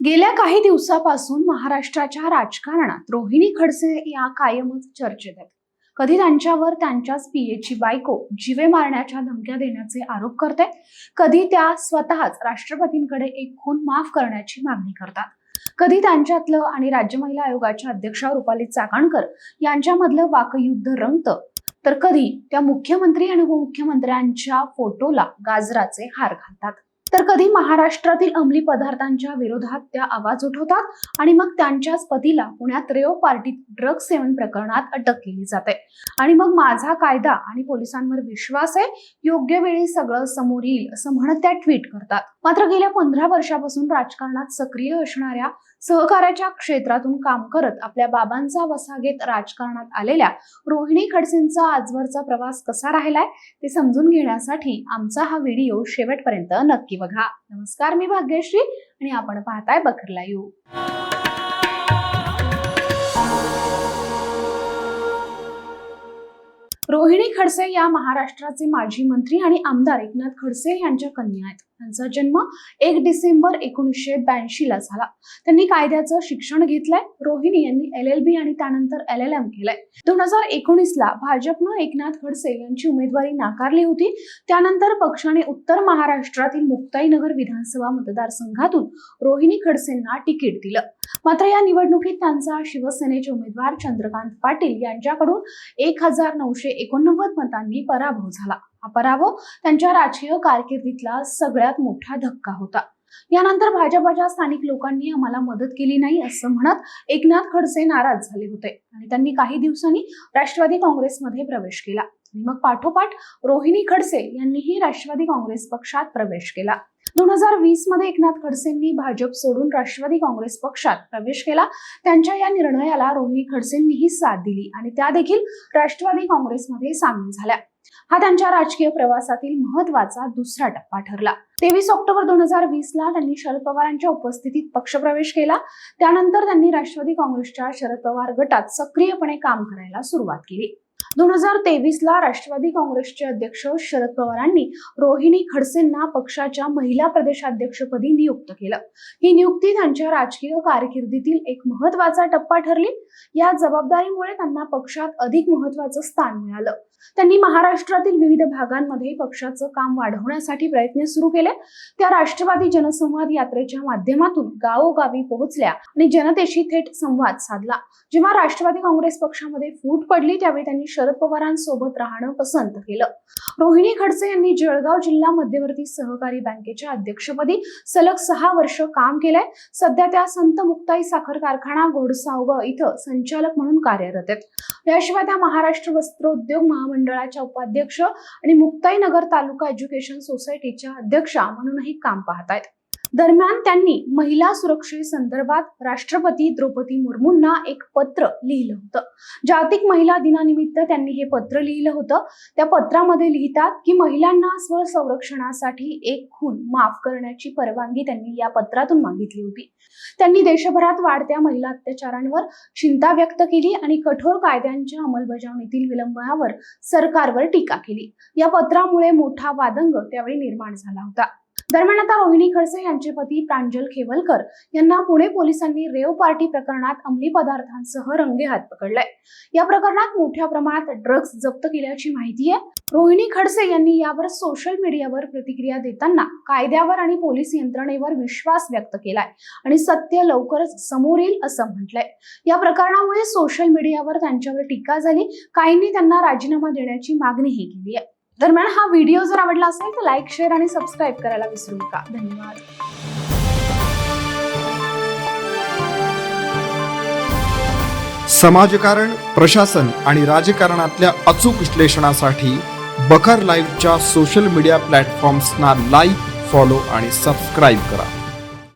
गेल्या काही दिवसापासून महाराष्ट्राच्या राजकारणात रोहिणी खडसे या कायमच चर्चेत आहेत. कधी त्यांच्यावर त्यांच्याच पीएची बायको जीवे मारण्याच्या धमक्या देण्याचे आरोप करते कधी त्या स्वतःच राष्ट्रपतींकडे एक खून माफ करण्याची मागणी करतात. कधी त्यांच्यातलं आणि राज्य महिला आयोगाच्या अध्यक्षा रुपाली चाकणकर यांच्यामधलं वाकयुद्ध रंगतं तर कधी त्या मुख्यमंत्री आणि उपमुख्यमंत्र्यांच्या फोटोला गाजराचे हार घालतात. तर कधी महाराष्ट्रातील अंमली पदार्थांच्या विरोधात त्या आवाज उठवतात आणि मग त्यांच्याच पतीला पुण्यात रेओ पार्टीत ड्रग सेवन प्रकरणात अटक केली जाते. आणि मग माझा कायदा आणि पोलिसांवर विश्वास आहे योग्य वेळी सगळं समोर येईल असं म्हणत त्या ट्विट करतात. मात्र गेल्या पंधरा वर्षापासून राजकारणात सक्रिय असणाऱ्या सहकार्याच्या क्षेत्रातून काम करत आपल्या बाबांचा वसा घेत राजकारणात आलेल्या रोहिणी खडसेंचा आजवरचा प्रवास कसा राहिलाय ते समजून घेण्यासाठी आमचा हा व्हिडिओ शेवटपर्यंत नक्की बघा. नमस्कार मी भाग्यश्री आणि आपण पाहताय बकरला येऊ. रोहिणी खडसे या महाराष्ट्राचे माजी मंत्री आणि आमदार एकनाथ खडसे यांच्या कन्या आहेत. त्यांचा जन्म एक डिसेंबर एकोणीसशे ब्याऐंशी ला झाला. त्यांनी कायद्याचं शिक्षण घेतलंय. रोहिणी यांनी एल एल बी आणि त्यानंतर एल एल एम केलंय. दोन हजार एकोणीस ला भाजपनं एकनाथ खडसे यांची उमेदवारी नाकारली होती. त्यानंतर पक्षाने उत्तर महाराष्ट्रातील मुक्ताईनगर विधानसभा मतदारसंघातून रोहिणी खडसेंना तिकीट दिलं. मात्र या निवडणुकीत त्यांचा शिवसेनेचे उमेदवार चंद्रकांत पाटील यांच्याकडून एक हजार नऊशे एकोणनव्वद मतांनी पराभव झाला. पराभव त्यांच्या राजकीय कारकिर्दीतला सगळ्यात मोठा धक्का होता. यानंतर भाजपच्या स्थानिक लोकांनी आम्हाला मदत केली नाही असं म्हणत एकनाथ खडसे नाराज झाले होते आणि त्यांनी काही दिवसांनी राष्ट्रवादी काँग्रेसमध्ये प्रवेश केला. आणि मग पाठोपाठ रोहिणी खडसे यांनीही राष्ट्रवादी काँग्रेस पक्षात प्रवेश केला. दोन हजार वीसमध्ये एकनाथ खडसेंनी भाजप सोडून राष्ट्रवादी काँग्रेस पक्षात प्रवेश केला. त्यांच्या या निर्णयाला रोहिणी खडसेंनीही साथ दिली आणि त्या देखील राष्ट्रवादी काँग्रेसमध्ये सामील झाल्या. हा त्यांच्या राजकीय प्रवासातील महत्त्वाचा दुसरा टप्पा ठरला. तेवीस ऑक्टोबर दोन हजार वीस ला त्यांनी शरद पवारांच्या उपस्थितीत पक्षप्रवेश केला. त्यानंतर त्यांनी राष्ट्रवादी काँग्रेसच्या शरद पवार गटात सक्रियपणे काम करायला सुरुवात केली. दोन हजार तेवीसला राष्ट्रवादी काँग्रेसचे अध्यक्ष शरद पवारांनी रोहिणी खडसेंना पक्षाच्या महिला प्रदेशाध्यक्षपदी नियुक्त केलं. ही नियुक्ती त्यांच्या राजकीय कारकिर्दीतील एक महत्त्वाचा टप्पा ठरली. या जबाबदारीमुळे त्यांना पक्षात अधिक महत्वाचं स्थान मिळालं. त्यांनी महाराष्ट्रातील विविध भागांमध्ये पक्षाचं काम वाढवण्यासाठी प्रयत्न सुरू केले. त्या राष्ट्रवादी जनसंवाद यात्रेच्या माध्यमातून गावोगावी पोहोचल्या आणि जनतेशी थेट संवाद साधला. जेव्हा राष्ट्रवादी काँग्रेस पक्षामध्ये फूट पडली त्यावेळी त्यांनी शरद पवारांसोबत राहणं पसंत केलं. रोहिणी खडसे यांनी जळगाव जिल्हा मध्यवर्ती सहकारी बँकेच्या अध्यक्षपदी सलग सहा वर्ष काम केलंय. सध्या त्या संत मुक्ताई साखर कारखाना घोडसावगाव इथं संचालक म्हणून कार्यरत आहेत. याशिवाय त्या महाराष्ट्र वस्त्रोद्योग महामंडळाच्या उपाध्यक्ष आणि मुक्ताईनगर तालुका एज्युकेशन सोसायटीच्या अध्यक्षा म्हणूनही काम पाहत आहेत. दरम्यान त्यांनी महिला सुरक्षेसंदर्भात राष्ट्रपती द्रौपदी मुर्मूंना एक पत्र लिहिलं होतं. जागतिक महिला दिनानिमित्त त्यांनी हे पत्र लिहिलं होतं. त्या पत्रामध्ये लिहितात की महिलांना स्वसंरक्षणासाठी एक खून माफ करण्याची परवानगी त्यांनी या पत्रातून मागितली होती. त्यांनी देशभरात वाढत्या महिला अत्याचारांवर चिंता व्यक्त केली आणि कठोर कायद्यांच्या अंमलबजावणीतील विलंबावर सरकारवर टीका केली. या पत्रामुळे मोठा वादंग त्यावेळी निर्माण झाला होता. दरम्यान आता रोहिणी खडसे यांचे पती प्रांजल खेवलकर यांना पुणे पोलिसांनी रेव पार्टी प्रकरणात अंमली पदार्थांसह रंगेहात पकडलंय. या प्रकरणात मोठ्या प्रमाणात ड्रग्ज जप्त केल्याची माहिती आहे. रोहिणी खडसे यांनी यावर सोशल मीडियावर प्रतिक्रिया देताना कायद्यावर आणि पोलीस यंत्रणेवर विश्वास व्यक्त केलाय आणि सत्य लवकरच समोर येईल असं म्हटलंय. या प्रकरणामुळे सोशल मीडियावर त्यांच्यावर टीका झाली. काहींनी त्यांना राजीनामा देण्याची मागणीही केली आहे. दरम्यान हा व्हिडिओ जर आवडला असेल तर लाईक शेअर आणि सबस्क्राईब करायला विसरू नका. धन्यवाद. समाजकारण प्रशासन आणि राजकारणातल्या अचूक विश्लेषणासाठी बखर लाईव्हच्या सोशल मीडिया प्लॅटफॉर्म्सना लाईक फॉलो आणि सबस्क्राईब करा.